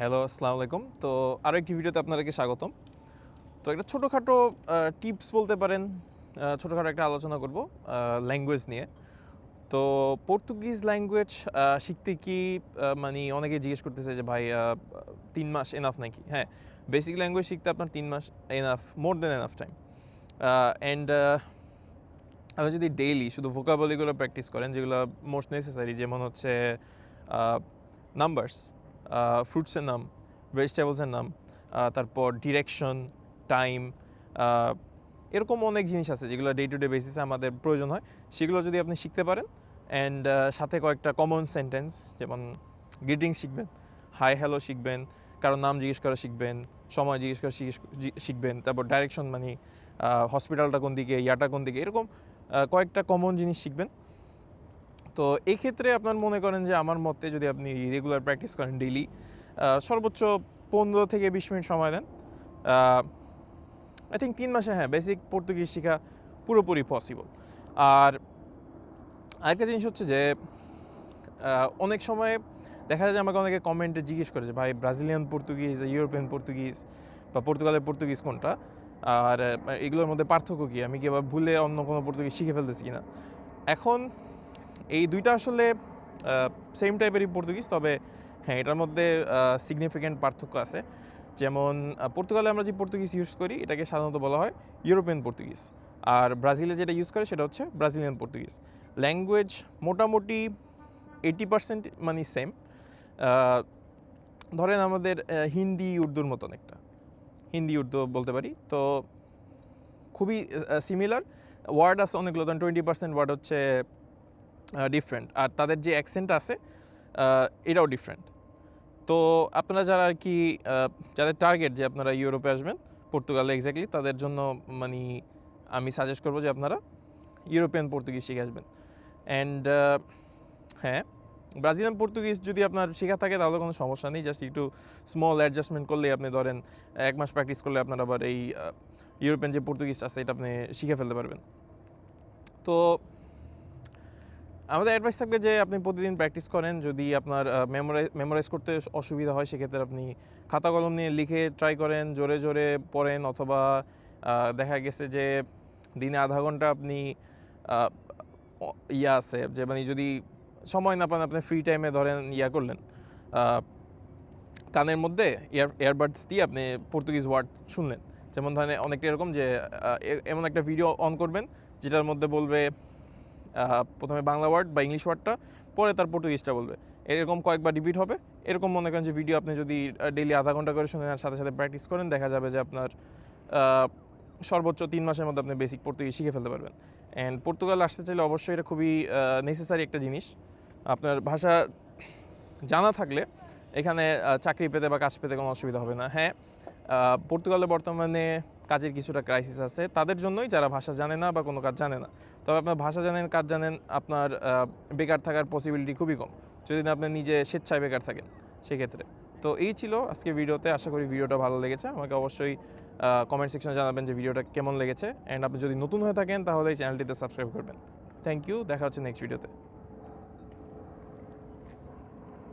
Hello আসসালামু আলাইকুম। তো আরও একটি ভিডিওতে আপনাদেরকে স্বাগতম। তো একটা ছোটোখাটো টিপস বলতে পারেন ছোটোখাটো একটা আলোচনা করব ল্যাঙ্গুয়েজ নিয়ে। তো পর্তুগিজ ল্যাঙ্গুয়েজ শিখতে কি মানে অনেকে জিজ্ঞেস করতেছে যে, ভাই তিন মাস এনাফ নাকি? হ্যাঁ বেসিক ল্যাঙ্গুয়েজ শিখতে আপনার তিন মাস enough more than enough time and আপনি যদি ডেইলি শুধু ভোকাবলিগুলো প্র্যাকটিস করেন, যেগুলো মোস্ট নেসেসারি যেমন হচ্ছে নাম্বারস ফ্রুটসের নাম ভেজিটেবলসের নাম তারপর ডিরেকশন টাইম এরকম অনেক জিনিস আছে যেগুলো ডে টু ডে বেসিসে আমাদের প্রয়োজন হয়। সেগুলো যদি আপনি শিখতে পারেন অ্যান্ড সাথে কয়েকটা কমন সেন্টেন্স যেমন গ্রিটিংস শিখবেন হাই হ্যালো শিখবেন কারও নাম জিজ্ঞেস করা শিখবেন, সময় জিজ্ঞেস করা শিখবেন, তারপর ডাইরেকশন মানে হসপিটালটা কোন দিকে, ইয়াটা কোন দিকে, এরকম কয়েকটা কমন জিনিস শিখবেন। তো এই ক্ষেত্রে আপনার মনে করেন যে আমার মতে যদি আপনি রেগুলার প্র্যাকটিস করেন ডেইলি সর্বোচ্চ পনেরো থেকে বিশ মিনিট সময় দেন। আই থিঙ্ক তিন মাসে হ্যাঁ বেসিক পর্তুগিজ শেখা পুরোপুরি পসিবল আর আরেকটা জিনিস হচ্ছে যে অনেক সময় দেখা যায় যে আমাকে অনেকে কমেন্টে জিজ্ঞেস করে যে, ভাই ব্রাজিলিয়ান পর্তুগিজ ইউরোপিয়ান পর্তুগিজ বা পর্তুগালের পর্তুগিজ কোনটা? আর এগুলোর মধ্যে পার্থক্য কী? আমি কি আবার ভুলে অন্য কোনো পর্তুগিজ শিখে ফেলতেছি কিনা? এখন এই দুইটা আসলে সেম টাইপেরই পর্তুগিজ, তবে হ্যাঁ এটার মধ্যে সিগনিফিক্যান্ট পার্থক্য আছে। যেমন পর্তুগালে আমরা যে পর্তুগিজ ইউজ করি, এটাকে সাধারণত বলা হয় ইউরোপিয়ান পর্তুগিজ আর ব্রাজিলে যেটা ইউজ করে, সেটা হচ্ছে ব্রাজিলিয়ান পর্তুগিজ ল্যাঙ্গুয়েজ মোটামুটি এইটি পার্সেন্ট মানে সেম ধরেন আমাদের হিন্দি, উর্দুর মতন একটা। হিন্দি, উর্দু বলতে পারি। তো খুবই সিমিলার ওয়ার্ড আছে অনেকগুলো টোয়েন্টি পার্সেন্ট ওয়ার্ড হচ্ছে ডিফারেন্ট আর তাদের যে অ্যাকসেন্ট আছে এটাও ডিফারেন্ট তো আপনারা যারা আর কি যাদের টার্গেট যে আপনারা ইউরোপে আসবেন, পর্তুগালে এক্স্যাক্টলি তাদের জন্য মানে আমি সাজেস্ট করব যে আপনারা ইউরোপিয়ান পর্তুগিজ শিখে আসবেন। অ্যান্ড হ্যাঁ ব্রাজিলিয়ান পর্তুগিজ যদি আপনার শেখা থাকে, তাহলে কোনো সমস্যা নেই। জাস্ট একটু স্মল অ্যাডজাস্টমেন্ট করলেই আপনি ধরেন, এক মাস প্র্যাকটিস করলে আপনার আবার এই ইউরোপিয়ান যে পর্তুগিজ আছে, এটা আপনি শিখে ফেলতে পারবেন। তো আমাদের অ্যাডভাইস থাকবে যে আপনি প্রতিদিন প্র্যাকটিস করেন। যদি আপনার মেমোরাইজ মেমোরাইজ করতে অসুবিধা হয়, সেক্ষেত্রে আপনি খাতা কলম নিয়ে লিখে ট্রাই করেন, জোরে জোরে পড়েন অথবা দেখা গেছে যে দিনে আধা ঘণ্টা আপনি ইয়া আছে যে মানে যদি সময় না পান, আপনি ফ্রি টাইমে ধরেন ইয়া করলেন কানের মধ্যে এয়ার এয়ারবাডস দিয়ে আপনি পর্তুগিজ ওয়ার্ড শুনলেন। যেমন ধরেন অনেকটা এরকম যে এমন একটা ভিডিও অন করবেন, যেটার মধ্যে বলবে প্রথমে বাংলা ওয়ার্ড বা ইংলিশ ওয়ার্ডটা, পরে তার পর্তুগিজটা বলবে। এরকম কয়েকবার রিপিট হবে। এরকম মনে করেন যে ভিডিও আপনি যদি ডেইলি আধা ঘণ্টা করে শুনে নেন, সাথে সাথে প্র্যাকটিস করেন, দেখা যাবে যে আপনার সর্বোচ্চ তিন মাসের মধ্যে আপনি বেসিক পর্তুগিজ শিখে ফেলতে পারবেন। অ্যান্ড পর্তুগাল আসতে চাইলে অবশ্যই এটা খুবই নেসেসারি একটা জিনিস। আপনার ভাষা জানা থাকলে এখানে চাকরি পেতে বা কাজ পেতে কোনো অসুবিধা হবে না। হ্যাঁ পর্তুগালে বর্তমানে কাজের কিছুটা ক্রাইসিস আছে। তাদের জন্যই যারা ভাষা জানে না বা কোনো কাজ জানে না। তবে আপনার ভাষা জানেন, কাজ জানেন, আপনার বেকার থাকার পসিবিলিটি খুবই কম। যদি না আপনি নিজে স্বেচ্ছায় বেকার থাকেন, সেক্ষেত্রে। তো এই ছিল আজকে ভিডিওতে। আশা করি ভিডিওটা ভালো লেগেছে। আমাকে অবশ্যই কমেন্ট সেকশনে জানাবেন যে ভিডিওটা কেমন লেগেছে। অ্যান্ড আপনি যদি নতুন হয়ে থাকেন, তাহলে এই চ্যানেলটিতে সাবস্ক্রাইব করবেন। থ্যাংক ইউ দেখা হচ্ছে নেক্সট ভিডিওতে